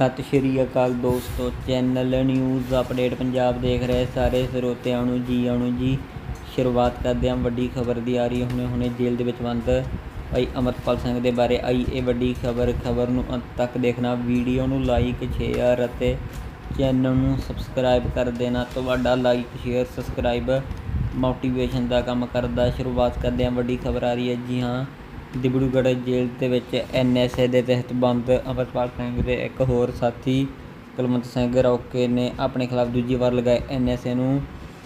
ਸਤਿ ਸ਼੍ਰੀ ਅਕਾਲ ਦੋਸਤੋ, channel news update Punjab ਦੇਖ ਰਹੇ ਸਾਰੇ ਸਰੋਤਿਆਂ ਨੂੰ ਜੀ ਆਣੂ ਜੀ। ਸ਼ੁਰੂਆਤ ਕਰਦੇ ਹਾਂ ਵੱਡੀ ਖਬਰ ਦੀ, ਆ ਰਹੀ ਹੈ ਹੁਣੇ ਹੁਣੇ ਜੇਲ੍ਹ ਦੇ ਵਿੱਚ ਬੰਦ। ਭਾਈ ਅਮਰਪਾਲ ਸਿੰਘ ਦੇ ਬਾਰੇ ਆਈ ਇਹ ਵੱਡੀ ਖਬਰ ਖਬਰ ਨੂੰ ਅੰਤ ਤੱਕ ਦੇਖਣਾ, ਵੀਡੀਓ ਨੂੰ ਲਾਈਕ ਸ਼ੇਅਰ ਅਤੇ ਚੈਨਲ ਨੂੰ ਸਬਸਕ੍ਰਾਈਬ ਕਰ ਦੇਣਾ। ਤੁਹਾਡਾ ਲਾਈਕ ਸ਼ੇਅਰ ਸਬਸਕ੍ਰਾਈਬ ਮੋਟੀਵੇਸ਼ਨ ਦਾ ਕੰਮ ਕਰਦਾ। ਸ਼ੁਰੂਆਤ ਕਰਦੇ ਹਾਂ ਵੱਡੀ ਖਬਰ ਆ ਰਹੀ ਹੈ। ਜੀ ਹਾਂ ਡਿਬੜੂਗੜ੍ਹ ਜੇਲ੍ਹ ਦੇ ਵਿੱਚ ਐਨਐਸਏ ਦੇ ਤਹਿਤ ਬੰਦ ਅੰਮ੍ਰਿਤਪਾਲ ਸਿੰਘ ਦੇ ਇੱਕ ਹੋਰ ਸਾਥੀ, ਕੁਲਵੰਤ ਸਿੰਘ ਰੌਕੇ ਨੇ ਆਪਣੇ ਖਿਲਾਫ ਦੂਜੀ ਵਾਰ ਲਗਾਏ ਐਨਐਸਏ ਨੂੰ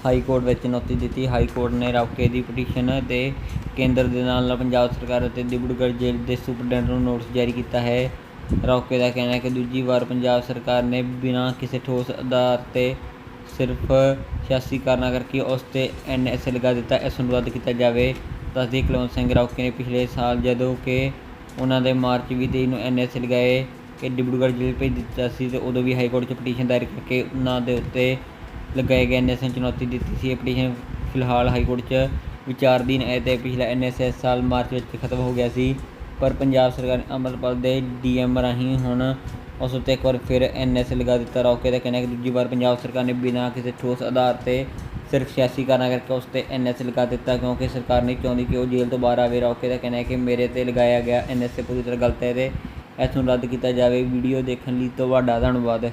ਹਾਈ ਕੋਰਟ ਵਿੱਚ ਚੁਣੌਤੀ ਦਿੱਤੀ। ਹਾਈ ਕੋਰਟ ਨੇ ਰੌਕੇ ਦੀ ਪਟੀਸ਼ਨ ਤੇ ਕੇਂਦਰ ਦੇ ਨਾਲ ਨਾਲ ਪੰਜਾਬ ਸਰਕਾਰ ਅਤੇ ਡਿਬੜੂਗੜ੍ਹ ਜੇਲ੍ਹ ਦੇ ਸੁਪਰਡੈਂਟ ਨੂੰ ਨੋਟਿਸ ਜਾਰੀ ਕੀਤਾ ਹੈ। ਰੌਕੇ ਦਾ ਕਹਿਣਾ ਹੈ ਕਿ ਦੂਜੀ ਵਾਰ ਪੰਜਾਬ ਸਰਕਾਰ ਨੇ ਬਿਨਾਂ ਕਿਸੇ ਠੋਸ ਆਧਾਰ ਤੇ ਸਿਰਫ ਸਿਆਸੀ ਕਾਰਨਾਂ ਕਰਕੇ ਉਸ ਤੇ ਐਨਐਸਏ ਲਗਾ ਦਿੱਤਾ। ਇਸ ਨੂੰ ਰੱਦ ਕੀਤਾ ਜਾਵੇ। ਦੱਸਦੀ ਕੁਲਵੰਤ ਸਿੰਘ ਰੌਕੇ ਨੇ ਪਿਛਲੇ ਸਾਲ ਜਦੋਂ ਕਿ ਉਹਨਾਂ ਦੇ ਮਾਰਚ 2023 ਨੂੰ ਐਨਐਸਏ ਲਗਾਏ ਕਿ ਡਿਬੜੂਗੜ੍ਹ ਜੇਲ੍ਹ ਭੇਜ ਦਿੱਤਾ ਸੀ ਤੇ ਉਦੋਂ ਵੀ ਹਾਈ ਕੋਰਟ 'ਚ ਪਟੀਸ਼ਨ ਦਾਇਰ ਕਰਕੇ ਉਹਨਾਂ ਦੇ ਉੱਤੇ ਲਗਾਏ ਗਏ ਐਨਐਸਏ ਨੂੰ ਚੁਣੌਤੀ ਦਿੱਤੀ ਸੀ। ਇਹ ਪਟੀਸ਼ਨ ਫਿਲਹਾਲ ਹਾਈ ਕੋਰਟ 'ਚ ਵਿਚਾਰਧੀਨ ਹੈ ਤੇ ਪਿਛਲਾ ਐਨਐਸਏ ਸਾਲ ਮਾਰਚ ਵਿੱਚ ਖਤਮ ਹੋ ਗਿਆ ਸੀ। ਪਰ ਪੰਜਾਬ ਸਰਕਾਰ ਨੇ ਅੰਮ੍ਰਿਤਪਾਲ ਦੇ ਡੀਐਮ ਰਾਹੀਂ ਹੁਣ ਉਸ ਉੱਤੇ ਇੱਕ ਵਾਰ ਫਿਰ ਐਨਐਸਏ ਲਗਾ ਦਿੱਤਾ। ਰੌਕੇ ਦਾ ਕਹਿਣਾ ਕਿ ਦੂਜੀ ਵਾਰ ਪੰਜਾਬ ਸਰਕਾਰ ਨੇ ਬਿਨਾਂ ਕਿਸੇ ਠੋਸ ਆਧਾਰ ਤੇ ਸਿਰਫ ਸਿਆਸੀ ਕਾਰਨਾਂ ਕਰਕੇ ਉਸ ਤੇ ਐਨਐਸਏ ਲਗਾ ਦਿੱਤਾ ਕਿਉਂਕਿ ਸਰਕਾਰ ਨਹੀਂ ਚਾਹੁੰਦੀ ਕਿ ਉਹ ਜੇਲ੍ਹ ਤੋਂ ਬਾਹਰ ਆਵੇ। ਰੌਕੇ ਦਾ ਕਹਿਣਾ ਹੈ ਕਿ ਮੇਰੇ ਤੇ ਲਗਾਇਆ ਗਿਆ ਐਨਐਸਏ ਪੂਰੀ ਤਰ੍ਹਾਂ ਗਲਤ ਹੈ ਤੇ ਇਸ ਨੂੰ ਰੱਦ ਕੀਤਾ ਜਾਵੇ। ਵੀਡੀਓ ਦੇਖਣ ਲਈ ਤੁਹਾਡਾ ਧੰਨਵਾਦ।